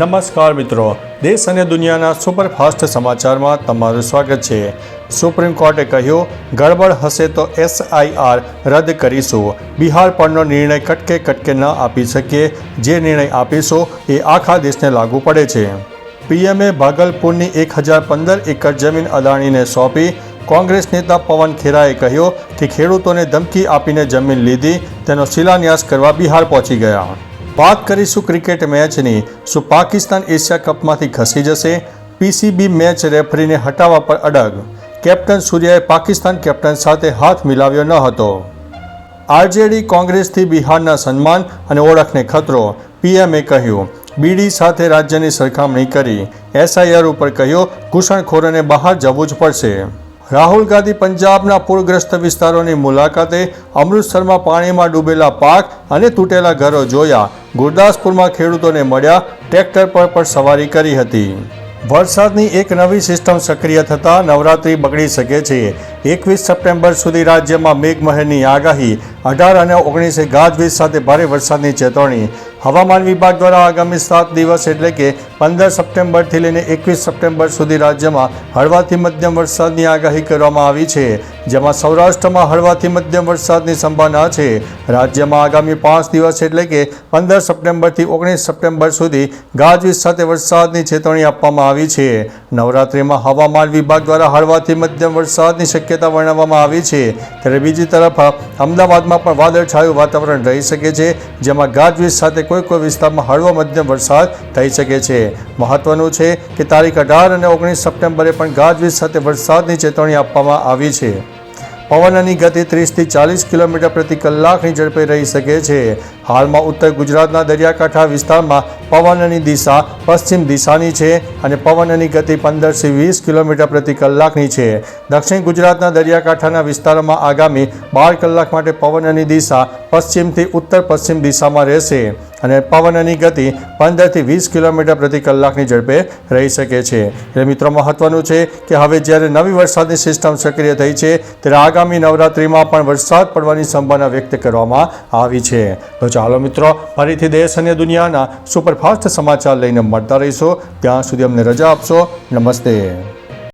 નમસ્કાર મિત્રો. દેશ અને દુનિયાના સુપરફાસ્ટ સમાચારમાં તમારું સ્વાગત છે. સુપ્રીમ કોર્ટે કહ્યું, ગડબડ હશે તો એસઆઈઆર રદ કરીશું. બિહાર પરનો નિર્ણય કટકે કટકે ન આપી શકીએ જે નિર્ણય આપીશું એ આખા દેશને લાગુ પડે છે. પીએમએ ભાગલપુરની એક હજાર પંદર એકર જમીન અદાણીને સોંપી. કોંગ્રેસ નેતા પવન ખેરાએ કહ્યું કે ખેડૂતોને ધમકી આપીને જમીન લીધી. તેનો શિલાન્યાસ કરવા બિહાર પહોંચી ગયા. વાત કરીશું ક્રિકેટ મેચની. શું પાકિસ્તાન એશિયા કપમાંથી ખસી જશે? પીસીબી મેચ રેફરીને હટાવવા પર અડગ. કેપ્ટન સૂર્યાએ પાકિસ્તાન કેપ્ટન સાથે હાથ મિલાવ્યો ન હતો. આરજેડી કોંગ્રેસથી બિહારના સન્માન અને ઓળખને ખતરો, પીએમએ કહ્યું. બીડી સાથે રાજ્યની સરખામણી કરી. એસઆઈઆર ઉપર કહ્યું, ઘૂસણખોરોને બહાર જવું જ પડશે. રાહુલ ગાંધી પંજાબના પૂરગ્રસ્ત વિસ્તારોની મુલાકાતે અમૃતસરમાં પાણીમાં ડૂબેલા પાક અને તૂટેલા ઘરો જોયા. ગુરદાસપુરમાં ખેડૂતોને મળ્યા ટ્રેક્ટર પર પણ સવારી કરી હતી. વરસાદની એક નવી સિસ્ટમ સક્રિય થતાં નવરાત્રિ બગડી શકે છે. એકવીસ સપ્ટેમ્બર સુધી રાજ્યમાં મેઘમહેરની આગાહી, અઢાર અને ઓગણીસે ગાજવીજ સાથે ભારે વરસાદની ચેતવણી. હવામાન વિભાગ દ્વારા આગામી સાત દિવસ એટલે કે પંદર સપ્ટેમ્બરથી લઈને એકવીસ સપ્ટેમ્બર સુધી રાજ્યમાં હળવાથી મધ્યમ વરસાદની આગાહી કરવામાં આવી છે. જેમાં સૌરાષ્ટ્રમાં હળવાથી મધ્યમ વરસાદની સંભાવના છે. રાજ્યમાં આગામી પાંચ દિવસ એટલે કે પંદર સપ્ટેમ્બરથી ઓગણીસ સપ્ટેમ્બર સુધી ગાજવીજ સાથે વરસાદની ચેતવણી આપવામાં આવી છે. નવરાત્રિમાં હવામાન વિભાગ દ્વારા હળવાથી મધ્યમ વરસાદની શક્યતા વર્ણવવામાં આવી છે. ત્યારે બીજી તરફ અમદાવાદમાં પણ વાદળછાયું વાતાવરણ રહી શકે છે, જેમાં ગાજવીજ સાથે કોઈ કોઈ વિસ્તારમાં હળવો મધ્યમ વરસાદ થઈ શકે છે. મહત્વનું છે કે તારીખ અઢાર અને ઓગણીસ સપ્ટેમ્બરે પણ ગાજવીજ સાથે વરસાદની ચેતવણી આપવામાં આવી છે. પવનની ગતિ ત્રીસથી ચાલીસ કિલોમીટર પ્રતિ કલાકની ઝડપે રહી શકે છે. હાલમાં ઉત્તર ગુજરાતના દરિયાકાંઠા વિસ્તારમાં પવનની દિશા પશ્ચિમ દિશાની છે અને પવનની ગતિ પંદરથી વીસ કિલોમીટર પ્રતિ કલાકની છે. દક્ષિણ ગુજરાતના દરિયાકાંઠાના વિસ્તારોમાં આગામી બાર કલાક માટે પવનની દિશા પશ્ચિમથી ઉત્તર પશ્ચિમ દિશામાં રહેશે. અને પવનની ગતિ પંદરથી વીસ કિલોમીટર પ્રતિ કલાકની ઝડપે રહી શકે છે. એટલે મિત્રો, મહત્વનું છે કે હવે જ્યારે નવી વરસાદની સિસ્ટમ સક્રિય થઈ છે, ત્યારે આગામી નવરાત્રિમાં પણ વરસાદ પડવાની સંભાવના વ્યક્ત કરવામાં આવી છે. તો ચાલો મિત્રો, ફરીથી દેશ અને દુનિયાના સુપરફાસ્ટ સમાચાર લઈને મળતા રહીશું. ત્યાં સુધી અમને રજા આપશો. નમસ્તે.